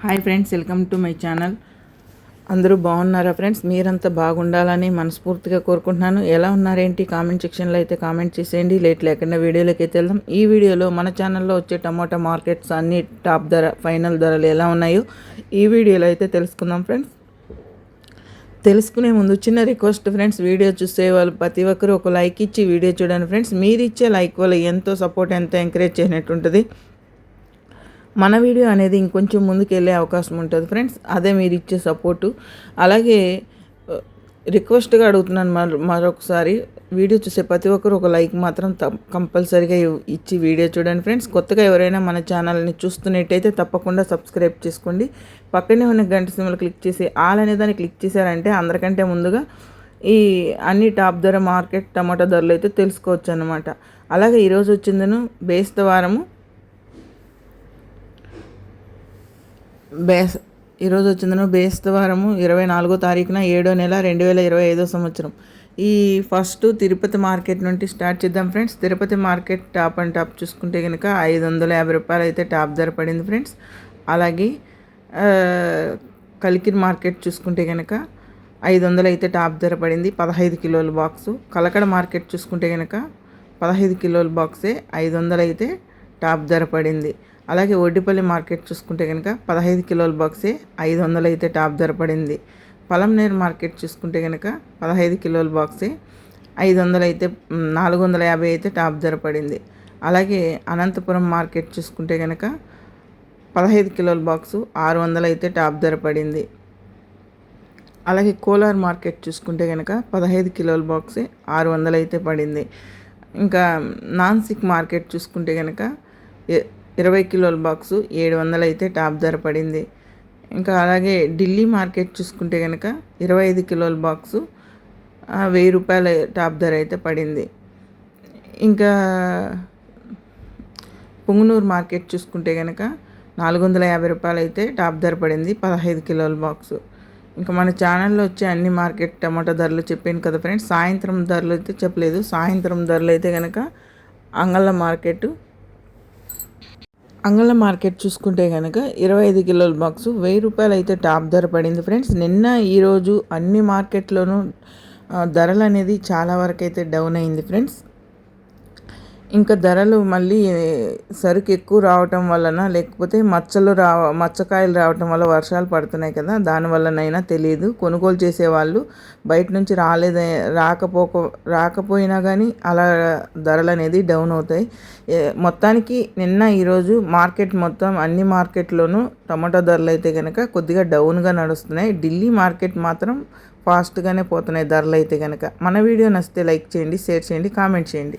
Hi friends welcome to my channel. అందరూ బాగున్నారా friends? మీరంతా బాగుండాలని మనస్ఫూర్తిగా కోరుకుంటున్నాను. ఎలా ఉన్నారేంటి? కామెంట్ సెక్షన్లో అయితే కామెంట్ చేసేయండి. లేట్ లేకుండా వీడియోలోకి అయితే వెళ్దాం. ఈ వీడియోలో మన ఛానల్లో వచ్చే టమాటా మార్కెట్స్ అన్ని టాప్ ధర ఫైనల్ ధరలు ఎలా ఉన్నాయో ఈ వీడియోలో అయితే తెలుసుకుందాం ఫ్రెండ్స్. తెలుసుకునే ముందు చిన్న రిక్వెస్ట్ ఫ్రెండ్స్ వీడియో చూసే వాళ్ళు ప్రతి ఒక్కరు ఒక లైక్ ఇచ్చి వీడియో చూడండి ఫ్రెండ్స్. మీరు ఇచ్చే లైక్ వల్ల ఎంతో సపోర్ట్ ఎంతో ఎంకరేజ్ చేసినట్టు ఉంటుంది మన వీడియో అనేది ఇంకొంచెం ముందుకు వెళ్ళే అవకాశం ఉంటుంది ఫ్రెండ్స్. అదే మీరు ఇచ్చే సపోర్టు అలాగే రిక్వెస్ట్గా అడుగుతున్నాను మరొకసారి. వీడియో చూసే ప్రతి ఒక్కరు ఒక లైక్ మాత్రం కంపల్సరీగా ఇచ్చి వీడియో చూడండి ఫ్రెండ్స్. కొత్తగా ఎవరైనా మన ఛానల్ని చూస్తున్నట్టయితే తప్పకుండా సబ్స్క్రైబ్ చేసుకోండి. పక్కనే ఉన్న గంట సిమ్లు క్లిక్ చేసి ఆల్ అనే దాన్ని క్లిక్ చేశారంటే అందరికంటే ముందుగా ఈ అన్ని టాప్ ధర మార్కెట్ టమాటా ధరలు అయితే తెలుసుకోవచ్చు అనమాట అలాగే ఈరోజు వచ్చిందను బేస్తవారము. బేస్ ఈరోజు వచ్చిందను బేస్తవారము ఇరవై నాలుగో తారీఖున ఏడో నెల రెండు వేల ఇరవై ఐదో సంవత్సరం. ఈ ఫస్ట్ తిరుపతి మార్కెట్ నుండి స్టార్ట్ చేద్దాం friends. Tirupati market top and top చూసుకుంటే కనుక ఐదు వందల యాభై రూపాయలు అయితే టాప్ ధర పడింది ఫ్రెండ్స్. అలాగే కలికిరి మార్కెట్ చూసుకుంటే కనుక ఐదు వందలు అయితే టాప్ ధర పడింది. పదహైదు కిలోల బాక్సు. కలకడ మార్కెట్ చూసుకుంటే కనుక పదహైదు కిలోల బాక్సే ఐదు వందలు అయితే టాప్ ధర పడింది. అలాగే ఒడ్డిపల్లి మార్కెట్ చూసుకుంటే కనుక పదహైదు కిలోల బాక్సే ఐదు వందలు అయితే టాప్ ధర పడింది. పలంనేర్ మార్కెట్ చూసుకుంటే కనుక పదహైదు కిలోల బాక్సే ఐదు వందలు అయితే నాలుగు వందల యాభై అయితే టాప్ ధర పడింది. అలాగే అనంతపురం మార్కెట్ చూసుకుంటే కనుక పదహైదు కిలోల బాక్సు ఆరు వందలు అయితే టాప్ ధర పడింది. అలాగే కోలార్ మార్కెట్ చూసుకుంటే కనుక పదహైదు కిలోల బాక్సే ఆరు వందలు అయితే పడింది. ఇంకా నాన్సిక్ మార్కెట్ చూసుకుంటే కనుక ఇరవై కిలోల బాక్సు ఏడు వందలు అయితే టాప్ ధర పడింది. ఇంకా అలాగే ఢిల్లీ మార్కెట్ చూసుకుంటే కనుక ఇరవై ఐదు కిలోల బాక్సు వెయ్యి రూపాయల టాప్ ధర అయితే పడింది. ఇంకా పుంగనూరు మార్కెట్ చూసుకుంటే కనుక నాలుగు వందల యాభై రూపాయలు అయితే టాప్ ధర పడింది పదహైదు కిలోల బాక్సు. ఇంకా మన ఛానల్లో వచ్చే అన్ని మార్కెట్ టమాటా ధరలు చెప్పాను కదా ఫ్రెండ్స్ సాయంత్రం ధరలు అయితే చెప్పలేదు. సాయంత్రం ధరలు అయితే కనుక అంగళ్ళ మార్కెట్ అంగళ మార్కెట్ చూసుకుంటే కనుక ఇరవై ఐదు కిలోల బాక్స్ వెయ్యి రూపాయలు అయితే టాప్ ధర పడింది ఫ్రెండ్స్. నిన్న ఈరోజు అన్ని మార్కెట్లోనూ ధరలు అనేది చాలా వరకు అయితే డౌన్ అయింది ఫ్రెండ్స్. ఇంకా ధరలు మళ్ళీ సరుకు ఎక్కువ రావటం వలన లేకపోతే మచ్చలు రావ మచ్చకాయలు రావటం వల్ల వర్షాలు పడుతున్నాయి కదా దానివల్లనైనా తెలియదు. కొనుగోలు చేసేవాళ్ళు బయట నుంచి రాలేదు రాకపోక రాకపోయినా కానీ అలా ధరలు అనేది డౌన్ అవుతాయి. మొత్తానికి నిన్న ఈరోజు మార్కెట్ మొత్తం అన్ని మార్కెట్లోనూ టమాటో ధరలు అయితే కనుక కొద్దిగా డౌన్గా నడుస్తున్నాయి. ఢిల్లీ మార్కెట్ మాత్రం ఫాస్ట్గానే పోతున్నాయి ధరలు అయితే కనుక మన వీడియో నచ్చితే లైక్ చేయండి షేర్ చేయండి కామెంట్ చేయండి.